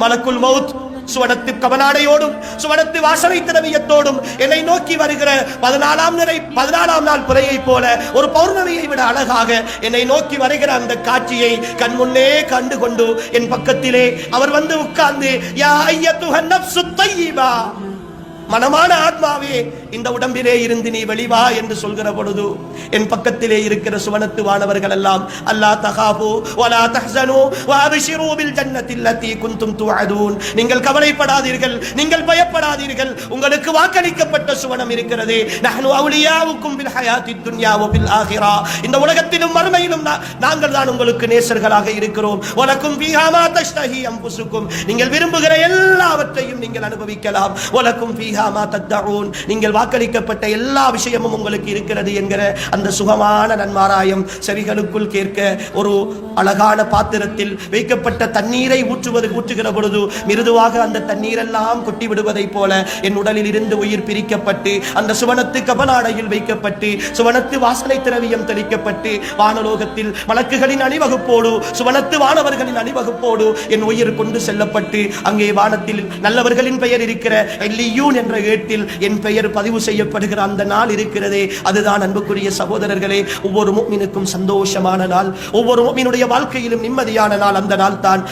மலக்குள் மவுத் சுவனத்து கவனாடையோடும் சுவனத்து வாசனை திரவியத்தோடும் என்னை நோக்கி வருகிற பதினாலாம் நிலை பதினாலாம் நாள் புறையை போல ஒரு பௌர்ணமியை விட அழகாக என்னை நோக்கி வருகிற அந்த காட்சியை கண் முன்னே கண்டு கொண்டு என் பக்கத்திலே அவர் வந்து உட்கார்ந்து யா ஐயத்துஹன் நப்சு தையீபா! மனமான ஆத்மாவே இந்த உடம்பிலே இருந்து நீ வெளிவா என்று சொல்கிற பொழுது என் பக்கத்திலே இருக்கிற சுவனத்து வானவர்கள் எல்லாம் அல்லா தகாபு வலா தஹ்சனு வஅப்ஷிரு பில் ஜன்னத்தி அல்லதி குன்தும் துஅதூன். நீங்கள் கவலைப்படாதீர்கள் நீங்கள் பயப்படாதீர்கள் உங்களுக்கு வாக்களிக்கப்பட்ட சுவனம் இருக்கிறதே. நஹ்னு அவுலியாவுக்கும் பில் ஹயாத்தி துன்யா பில் ஆகிரா. இந்த உலகத்திலும் மறுமையிலும் நாங்கள் தான் உங்களுக்கு நேசர்களாக இருக்கிறோம். உனக்கும் பீஹாமா தஷ்தஹி அம்புசுக்கும். நீங்கள் விரும்புகிற எல்லாவற்றையும் நீங்கள் அனுபவிக்கலாம். வலக்கும் பீஹா நீங்கள் வாக்களிக்கப்பட்ட எல்லா விஷயமும் உங்களுக்கு இருக்கிறது என்கிற அந்த சுகமான நன்மாராயம் செவிகளுக்குள் கேட்க ஒரு அழகான பாத்திரத்தில் வைக்கப்பட்ட தண்ணீரை ஊற்றுவது ஊற்றுகிற பொழுது மிருதுவாக அந்த தண்ணீரெல்லாம் கொட்டி விடுவதைப் போல என் உடலில் இருந்து உயிர் பிரிக்கப்பட்டு அந்த சுவனத்து கபனாடையில் வைக்கப்பட்டு சுவனத்து வாசனை திரவியம் தெளிக்கப்பட்டு வானலோகத்தில் வழக்குகளின் அணிவகுப்போடு சுவனத்து வானவர்களின் அணிவகுப்போடு என் உயிர் கொண்டு செல்லப்பட்டு அங்கே வானத்தில் நல்லவர்களின் பெயர் இருக்கிற எல்லியூன் என்ற ஏட்டில் என் பெயர் பதிவு செய்யப்படுகிற அந்த நாள் இருக்கிறதே. அதுதான் அன்புக்குரிய சகோதரர்களே ஒவ்வொரு மூமினுக்கும் சந்தோஷமான நாள். ஒவ்வொரு மூமினுடைய வாழ்க்கையிலும் நிம்மதியான நாள். அந்த நாள் தான்